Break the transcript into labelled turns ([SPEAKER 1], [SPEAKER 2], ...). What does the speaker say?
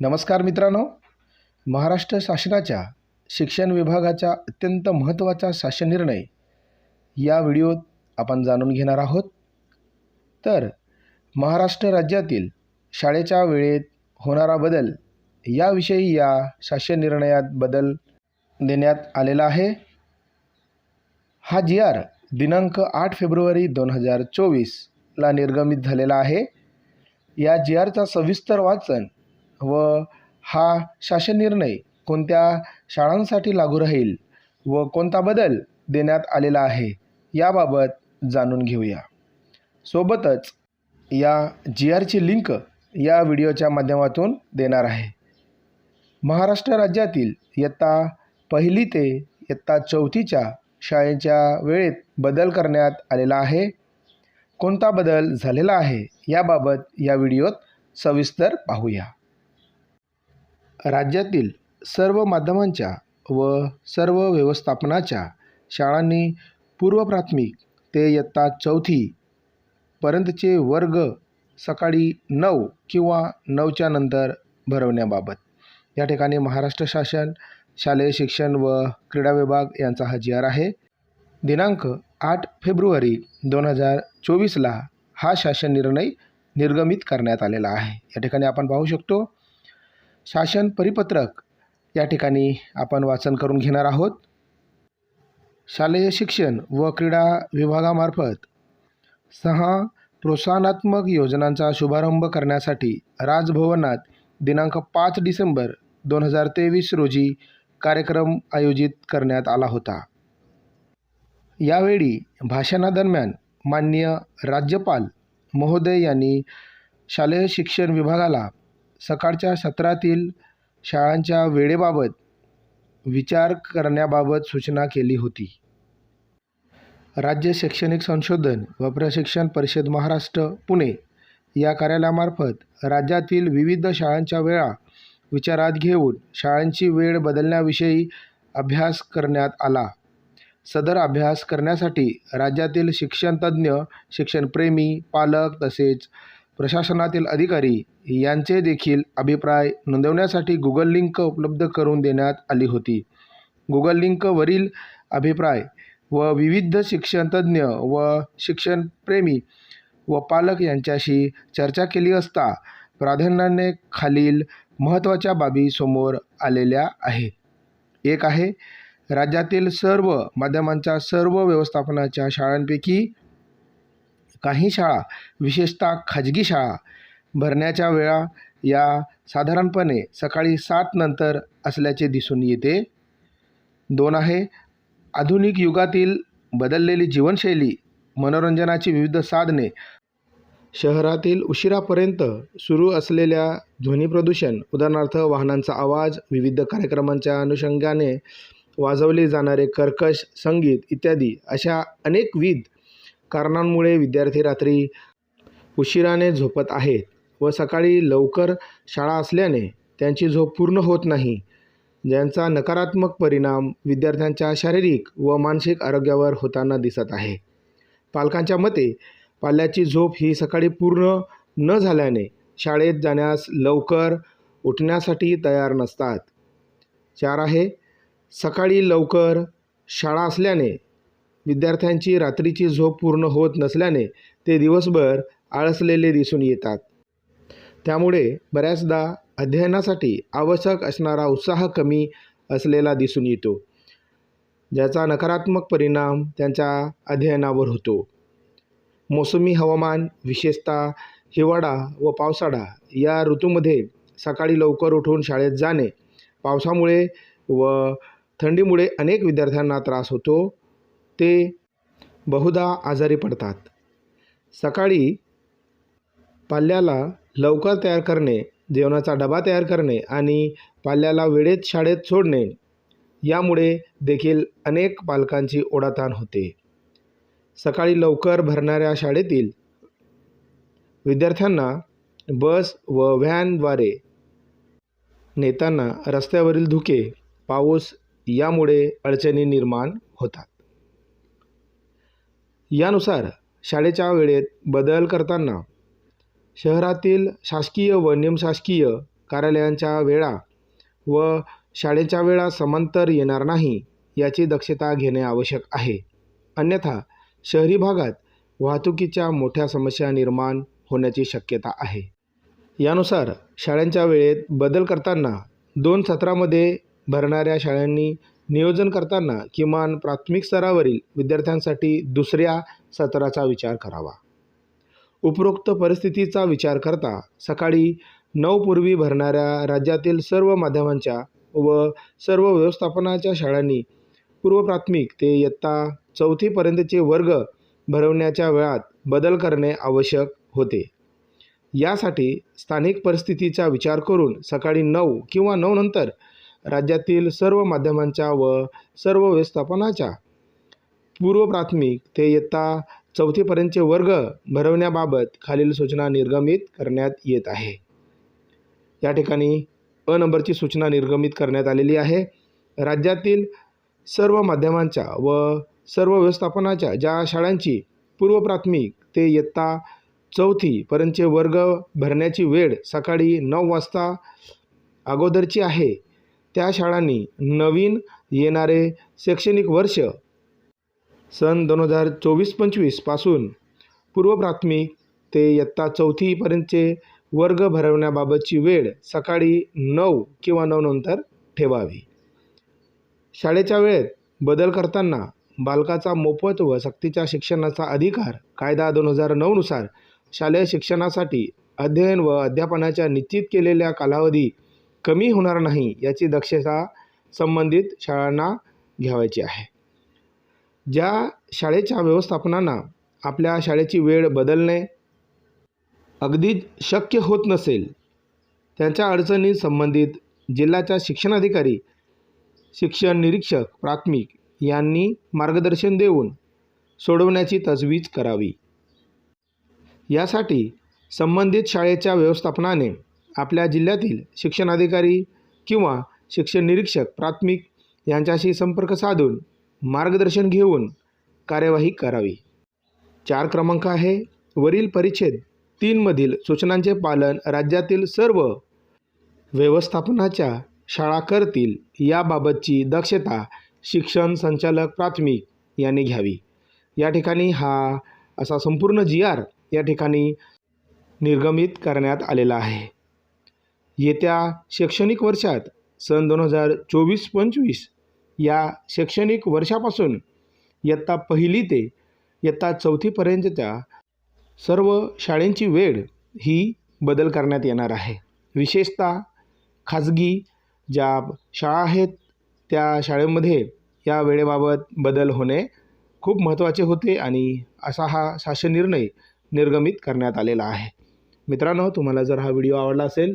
[SPEAKER 1] नमस्कार मित्रांनो. महाराष्ट्र शासनाच्या शिक्षण विभागाचा अत्यंत महत्त्वाचा शासन निर्णय या व्हिडिओत आपण जाणून घेणार आहोत. तर महाराष्ट्र राज्यातील शाळेच्या वेळेत होणारा बदल याविषयी या शासन निर्णयात बदल देण्यात आलेला आहे. हा जी आर दिनांक आठ फेब्रुवारी दोन हजार चोवीसला निर्गमित झालेला आहे. या जी आरचा सविस्तर वाचन व हा शासन निर्णय कोणत्या शाळांसाठी लागू राहील व कोणता बदल देण्यात आलेला आहे याबाबत जाणून घेऊया. सोबतच या जी आरची लिंक या व्हिडिओच्या माध्यमातून देणार आहे. महाराष्ट्र राज्यातील इयत्ता पहिली ते इयत्ता चौथीच्या शाळेच्या वेळेत बदल करण्यात आलेला आहे. कोणता बदल झालेला आहे याबाबत या व्हिडिओत सविस्तर पाहूया. राज्यातील सर्व माध्यमांच्या व सर्व व्यवस्थापनाच्या शाळांनी पूर्व प्राथमिक ते इयत्ता चौथी पर्यंतचे वर्ग सकाळी नऊ किंवा नऊच्या नंतर भरवण्याबाबत. या ठिकाणी महाराष्ट्र शासन शालेय शिक्षण व क्रीडा विभाग यांचा हा जी आर आहे. दिनांक आठ फेब्रुवारी दोन हजार चोवीसला हा शासन निर्णय निर्गमित करण्यात आलेला आहे. या ठिकाणी आपण पाहू शकतो शासन परिपत्रक या ठिकाणी आपण वाचन करून घेणार आहोत. शालेय शिक्षण व क्रीडा विभागामार्फत सहा प्रोत्साहनात्मक योजनांचा शुभारंभ करण्यासाठी राजभवनात दिनांक पाच डिसेंबर दोन हजार तेवीस रोजी कार्यक्रम आयोजित करण्यात आला होता. यावेळी भाषणादरम्यान माननीय राज्यपाल महोदय यांनी शालेय शिक्षण विभागाला सकाळच्या सत्रातील शाळांच्या वेळेबाबत विचार करण्याबाबत सूचना केली होती. राज्य शैक्षणिक संशोधन व प्रशिक्षण परिषद महाराष्ट्र पुणे या कार्यालयामार्फत राज्यातील विविध शाळांच्या वेळा विचारात घेऊन शाळांची वेळ बदलण्याविषयी अभ्यास करण्यात आला. सदर अभ्यास करण्यासाठी राज्यातील शिक्षणतज्ज्ञ शिक्षणप्रेमी पालक तसेच प्रशासनातील अधिकारी यांचे देखील अभिप्राय नोंदवण्यासाठी गुगल लिंक उपलब्ध करून देण्यात आली होती. गुगल लिंकवरील अभिप्राय व विविध शिक्षणतज्ज्ञ व शिक्षणप्रेमी व पालक यांच्याशी चर्चा केली असता प्राधान्याने खालील महत्त्वाच्या बाबी समोर आलेल्या आहेत. एक आहे राज्यातील सर्व माध्यमांच्या सर्व व्यवस्थापनाच्या शाळांपैकी काही शाळा विशेषतः खाजगी शाळा भरण्याच्या वेळा या साधारणपणे सकाळी सात नंतर असल्याचे दिसून येते. दोन आहे आधुनिक युगातील बदललेली जीवनशैली मनोरंजनाची विविध साधने शहरातील उशिरापर्यंत सुरू असलेल्या ध्वनी प्रदूषण उदाहरणार्थ वाहनांचा आवाज विविध कार्यक्रमांच्या अनुषंगाने वाजवले जाणारे कर्कश संगीत इत्यादी अशा अनेकविध कारणांमुळे विद्यार्थी रात्री उशिराने झोपत आहेत व सकाळी लवकर शाळा असल्याने त्यांची झोप पूर्ण होत नाही. ज्यांचा नकारात्मक परिणाम विद्यार्थ्यांच्या शारीरिक व मानसिक आरोग्यावर होताना दिसत आहे. पालकांच्या मते पाल्याची झोप ही सकाळी पूर्ण न झाल्याने शाळेत जाण्यास लवकर उठण्यासाठी तयार नसतात. चार आहे सकाळी लवकर शाळा असल्याने विद्यार्थ्यांची रात्रीची झोप पूर्ण होत नसल्याने ते दिवसभर आळसलेले दिसून येतात. त्यामुळे बऱ्याचदा अध्ययनासाठी आवश्यक असणारा उत्साह कमी असलेला दिसून येतो ज्याचा नकारात्मक परिणाम त्यांच्या अध्ययनावर होतो. मोसमी हवामान विशेषतः हिवाळा व पावसाळा या ऋतूमध्ये सकाळी लवकर उठून शाळेत जाणे पावसामुळे व थंडीमुळे अनेक विद्यार्थ्यांना त्रास होतो. ते बहुधा आजारी पडतात. सकाळी पाल्याला लवकर तयार करणे जेवणाचा डबा तयार करणे आणि पाल्याला वेळेत शाळेत सोडणे यामुळे देखील अनेक पालकांची ओढाताण होते. सकाळी लवकर भरणाऱ्या शाळेतील विद्यार्थ्यांना बस व व्हॅनद्वारे नेताना रस्त्यावरील धुके पाऊस यामुळे अडचणी निर्माण होतात. यानुसार शाळेच्या वेळेत बदल करताना शहरातील शासकीय व निमशासकीय कार्यालयांच्या वेळा व शाळेच्या वेळा समांतर येणार नाही याची दक्षता घेणे आवश्यक आहे. अन्यथा शहरी भागात वाहतुकीच्या मोठ्या समस्या निर्माण होण्याची शक्यता आहे. यानुसार शाळांच्या वेळेत बदल करताना दोन सत्रामध्ये भरणाऱ्या शाळांनी नियोजन करताना किमान प्राथमिक स्तरावरील विद्यार्थ्यांसाठी दुसऱ्या सत्राचा विचार करावा. उपरोक्त परिस्थितीचा विचार करता सकाळी नऊ पूर्वी भरणाऱ्या राज्यातील सर्व माध्यमांच्या व सर्व व्यवस्थापनाच्या शाळांनी पूर्वप्राथमिक ते इयत्ता चौथीपर्यंतचे वर्ग भरवण्याच्या वेळात बदल करणे आवश्यक होते. यासाठी स्थानिक परिस्थितीचा विचार करून सकाळी नऊ किंवा नऊ नंतर राज्यातील सर्व माध्यमांच्या व सर्व व्यवस्थापनाच्या पूर्व प्राथमिक ते इयत्ता चौथीपर्यंतचे वर्ग भरवण्याबाबत खालील सूचना निर्गमित करण्यात येत आहे. या ठिकाणी अ नंबरची सूचना निर्गमित करण्यात आलेली आहे. राज्यातील सर्व माध्यमांच्या व सर्व व्यवस्थापनाच्या ज्या शाळांची पूर्व प्राथमिक ते इयत्ता चौथीपर्यंतचे वर्ग भरण्याची वेळ सकाळी नऊ वाजता अगोदरची आहे त्या शाळांनी नवीन येणारे शैक्षणिक वर्ष सन दोन हजार चोवीस पंचवीसपासून पूर्व प्राथमिक ते इयत्ता चौथीपर्यंतचे वर्ग भरवण्याबाबतची वेळ सकाळी नऊ किंवा नऊ नंतर ठेवावी. शाळेच्या वेळेत बदल करताना बालकाचा मोफत व सक्तीच्या शिक्षणाचा अधिकार कायदा दोन हजार नऊनुसार शालेय शिक्षणासाठी अध्ययन व अध्यापनाच्या निश्चित केलेल्या कालावधी कमी होणार नाही याची दक्षता संबंधित शाळांना घ्यावायची आहे. ज्या शाळेच्या व्यवस्थापनांना आपल्या शाळेची वेळ बदलणे अगदीच शक्य होत नसेल त्यांच्या अडचणी संबंधित जिल्ह्याच्या शिक्षणाधिकारी शिक्षण निरीक्षक प्राथमिक यांनी मार्गदर्शन देऊन सोडवण्याची तजवीज करावी. यासाठी संबंधित शाळेच्या व्यवस्थापनाने आपल्या जिल्ह्यातील शिक्षणाधिकारी किंवा शिक्षण निरीक्षक प्राथमिक यांच्याशी संपर्क साधून मार्गदर्शन घेऊन कार्यवाही करावी. चार क्रमांक आहे. वरील परिच्छेद तीनमधील सूचनांचे पालन राज्यातील सर्व व्यवस्थापनाच्या शाळा करतील याबाबतची दक्षता शिक्षण संचालक प्राथमिक यांनी घ्यावी. या ठिकाणी हा असा संपूर्ण जी आर या ठिकाणी निर्गमित करण्यात आलेला आहे. येत्या शैक्षणिक वर्षात सन दोन हजार चोवीस पंचवीस या शैक्षणिक वर्षापासून इयत्ता पहिली ते इयत्ता चौथीपर्यंतच्या सर्व शाळेंची वेळ ही बदल करण्यात येणार आहे. विशेषतः खाजगी ज्या शाळा आहेत त्या शाळेमध्ये या वेळेबाबत बदल होणे खूप महत्त्वाचे होते आणि असा हा शासन निर्णय निर्गमित करण्यात आलेला आहे. मित्रांनो तुम्हाला जर हा व्हिडिओ आवडला असेल